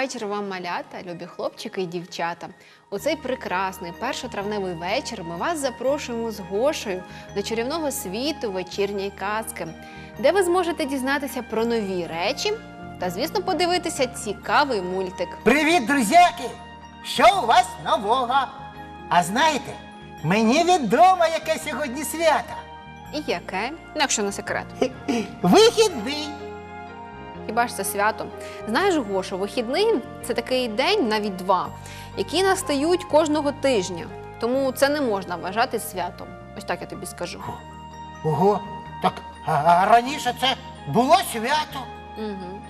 Вечір вам, малята, любі хлопчики і дівчата. У цей прекрасний першотравневий вечір ми вас запрошуємо з Гошею до чарівного світу вечірньої казки, де ви зможете дізнатися про нові речі та, звісно, подивитися цікавий мультик. Привіт, друзяки! Що у вас нового? А знаєте, мені відомо, яке сьогодні свято. І яке? Ну, якщо не секрет. Вихідний. Хіба ж це свято? Знаєш, Гошо, вихідний це такий день, навіть два, які настають кожного тижня. Тому це не можна вважати святом. Ось так я тобі скажу. Ого, так а, а раніше це було свято. Угу.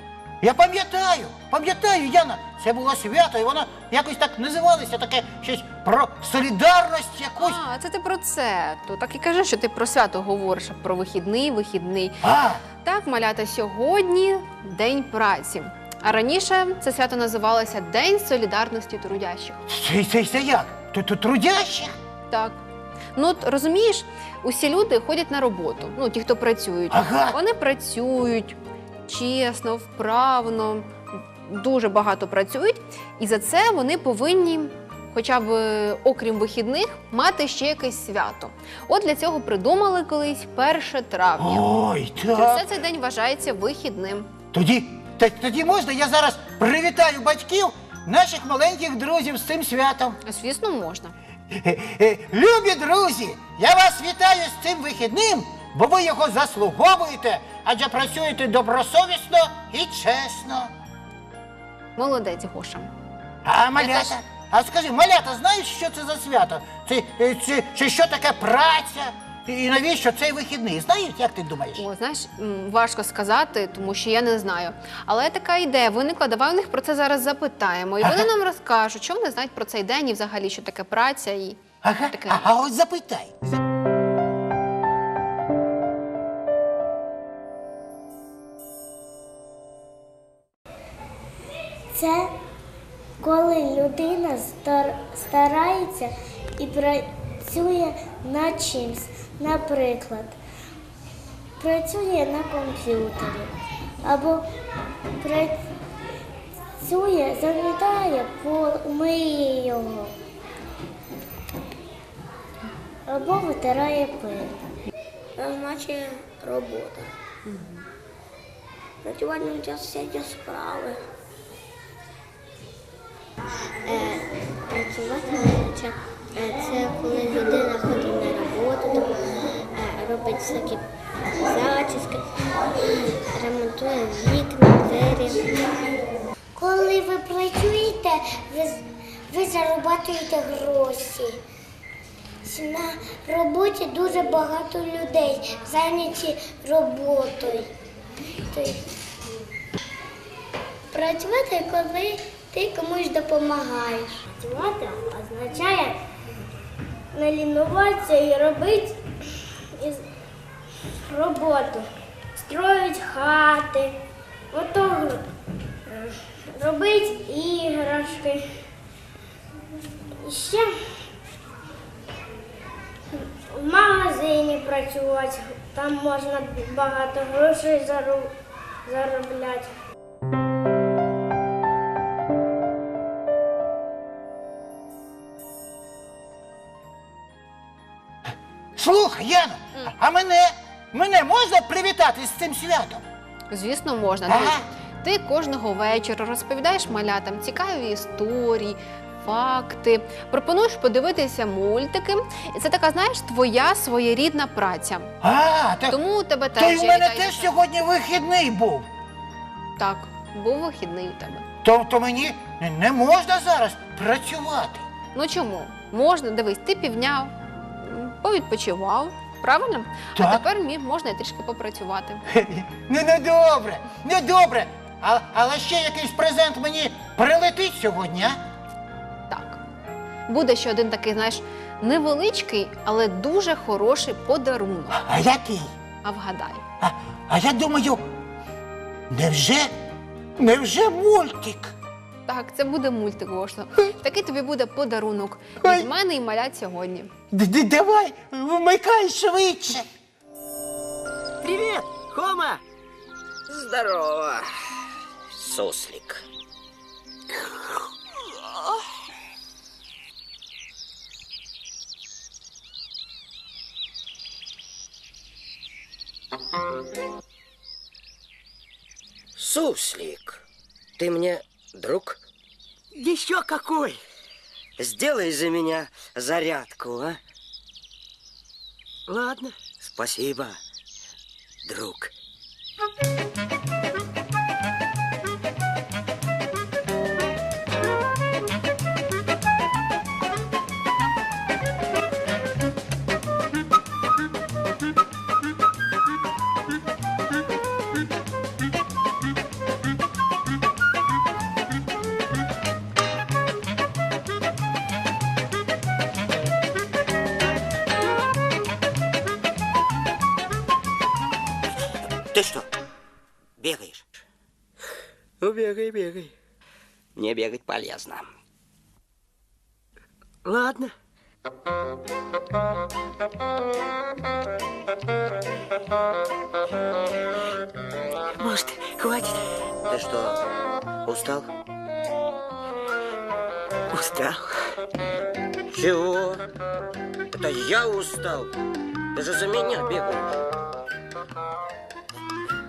Я пам'ятаю, пам'ятаю, Яна, це було свято, і воно якось так називалося, таке щось про солідарність якусь. А, це ти про це. То так і кажи, що ти про свято говориш, а про вихідний, вихідний. А, Так, малята, сьогодні день праці. А раніше це свято називалося День солідарності трудящих. це, це, це як? Тут тут трудящих? Так. Ну, от, розумієш, усі люди ходять на роботу. Ну, ті, хто працюють. Ага. Вони працюють чесно, вправно, дуже багато працюють, і за це вони повинні, хоча б е, окрім вихідних, мати ще якесь свято. От для цього придумали колись 1 травня. Ой, так. це цей день вважається вихідним. Тоді, та- тоді можна я зараз привітаю батьків наших маленьких друзів з цим святом. Звісно, можна. Е-е, Любі друзі, я вас вітаю з цим вихідним, бо ви його заслуговуєте, адже працюєте добросовісно і чесно. Молодець, Гоша. А малята? А скажи, малята, знаєш, що це за свято? Це, е, це, це що таке праця? І навіщо цей вихідний? Знаєш, як ти думаєш? О, знаєш, м, важко сказати, тому що я не знаю. Але така ідея виникла. Давай у них про це зараз запитаємо. І вони нам розкажуть, що вони знають про цей день і взагалі, що таке праця і. Ага, таке. а, а от запитай. Це коли людина старається і працює над чимсь. Наприклад, працює на комп'ютері або працює, замітає пол, миє його або витирає пиль. Значить робота. Працювати на час всякі справи. Працювати це, це коли людина ходить на роботу, е, робить всякі зачіски, ремонтує вікна, двері. Коли ви працюєте, ви, ви зарабатуєте гроші. На роботі дуже багато людей зайняті роботою. Тобто, Працювати, коли ти комусь допомагаєш. Працювати означає не лінуватися і робити роботу. Строїть хати, ото е, робить іграшки. І ще в магазині працювати, там можна багато грошей заробляти. Слухай, Яна, а мене, мене можна привітати з цим святом? Звісно, можна. Ага. Дивись, Ти кожного вечора розповідаєш малятам цікаві історії, факти, пропонуєш подивитися мультики. І це така, знаєш, твоя своєрідна праця. А, так, Тому у тебе то теж й в я мене вітаю теж сьогодні вихідний був. так, був вихідний у тебе. То, то мені не можна зараз працювати. Ну чому? Можна, дивись, ти півдня м, повідпочивав, правильно? А Так. тепер мі- можна і трішки попрацювати. Ну, ну добре, ну добре. А, але ще якийсь презент мені прилетить сьогодні, а? Так. Буде ще один такий, знаєш, невеличкий, але дуже хороший подарунок. А який? А вгадай. А, а я думаю, невже, невже мультик? Так, це буде мультик, Гошло. Такий тобі буде подарунок від мене і малят сьогодні. Д- Давай, вмикай швидше. Привет, Хома! Здорово, суслик. Суслик, ты мне друг? Еще какой! Сделай за меня зарядку, а? Ладно. Спасибо, друг. Ты что, бегаешь? Ну, бегай, бегай. Мне бегать полезно. Ладно. Может, хватит? Ты что, устал? Устал. Чего? Это я устал. Ты же за меня бегаешь.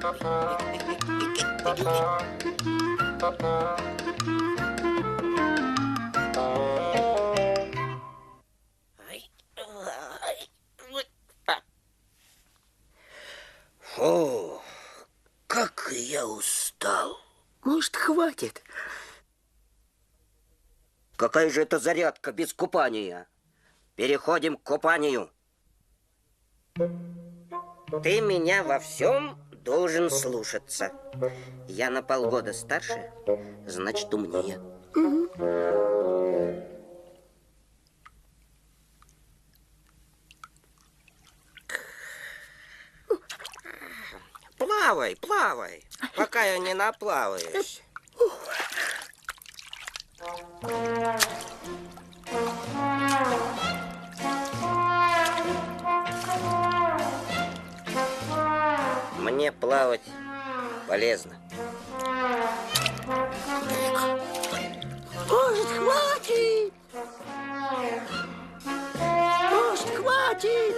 Фу, как я устал. Может, хватит? Какая же это зарядка без купания? Переходим к купанию. Ты меня во всем должен слушаться. Я на полгода старше, значит умнее. Плавай, плавай, пока я не наплаваюсь. Мне плавать полезно. Может, хватит? Может, хватит?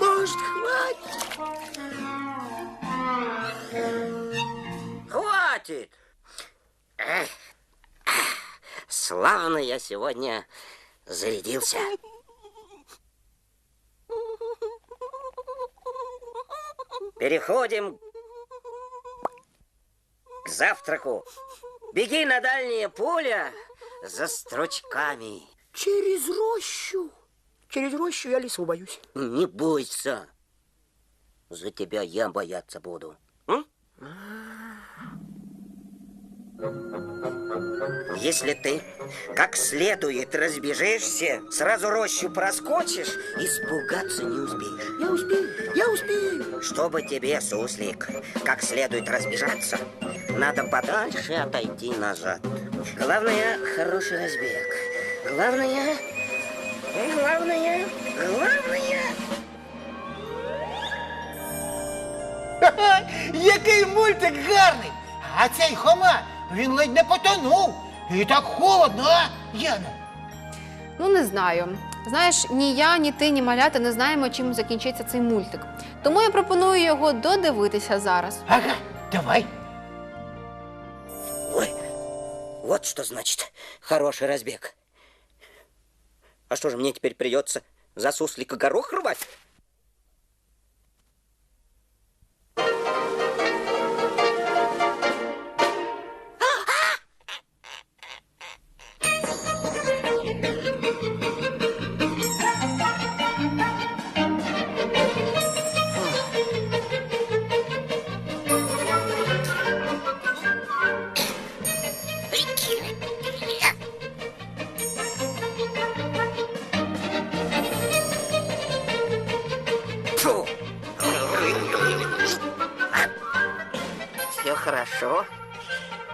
Может, хватит? Хватит! Эх, Славно я сегодня зарядился. Переходим к завтраку. Беги на дальнее поле за стручками. Через рощу. Через рощу я лесу боюсь. Не бойся. За тебя я бояться буду. М? Если ты как следует разбежишься, сразу рощу проскочишь, испугаться не успеешь. Я успею, я успею. Чтобы тебе, суслик, как следует разбежаться, надо подальше отойти назад. Главное, хороший разбег. Главное, главное, главное... Ха-ха, Який мультик гарний! А цей Хома, він ледь не потонув. І так холодно, а, Яна? Ну не знаю. Знаєш, ні я, ні ти, ні малята не знаємо, чим закінчиться цей мультик. Тому я пропоную його додивитися зараз. Ага, давай. Ой, вот что значит хороший разбег. А что же мне теперь придется за суслика горох рвать?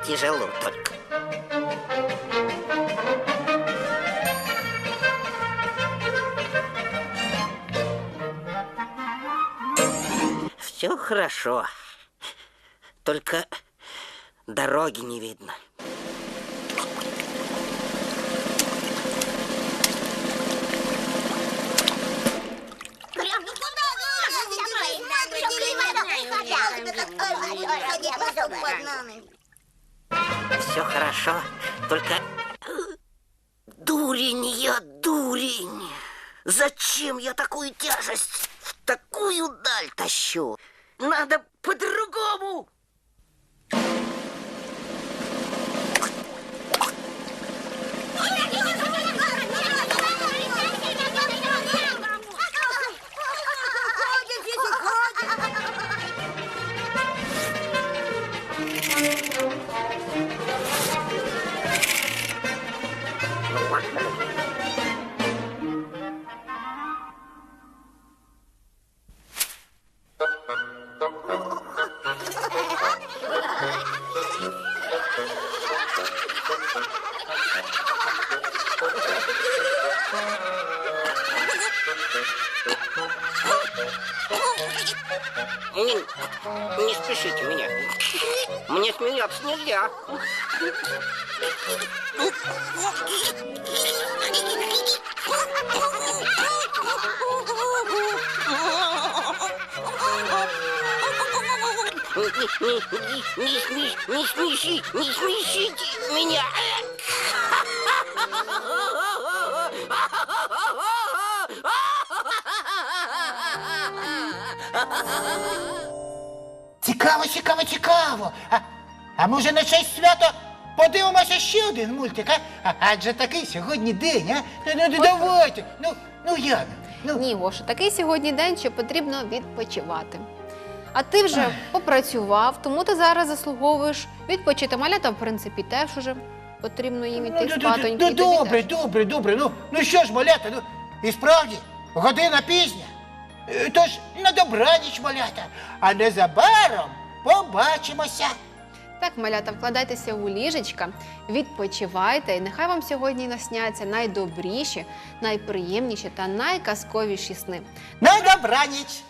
Тяжело только. Все хорошо, только дороги не видно. Ой, ой, все хорошо, только... Дурень я, дурень! Зачем я такую тяжесть в такую даль тащу? Надо по-другому! Не, не спешите меня. Мне смеяться нельзя. Не, не, не, не смеши, не смешите меня. Цікаво, цікаво, цікаво. А, а може на честь свято подивимося ще один мультик, а? а? Адже такий сьогодні день, а? Ну, ну, ну давайте. Ну, ну Яна, ну. Ні, Гоша, такий сьогодні день, що потрібно відпочивати. А ти вже попрацював, тому ти зараз заслуговуєш відпочити. Малята, в принципі, теж уже потрібно їм Ну, іти ну, ну, спатоньки. ну, і тобі добре, теж. добре, добре. Ну, ну що ж, малята, ну і справді, година пізня. Е, Тож на добраніч, малята, а незабаром побачимося. Так, малята, вкладайтеся у ліжечка, відпочивайте, і нехай вам сьогодні насняться найдобріші, найприємніші та найказковіші сни. На добраніч.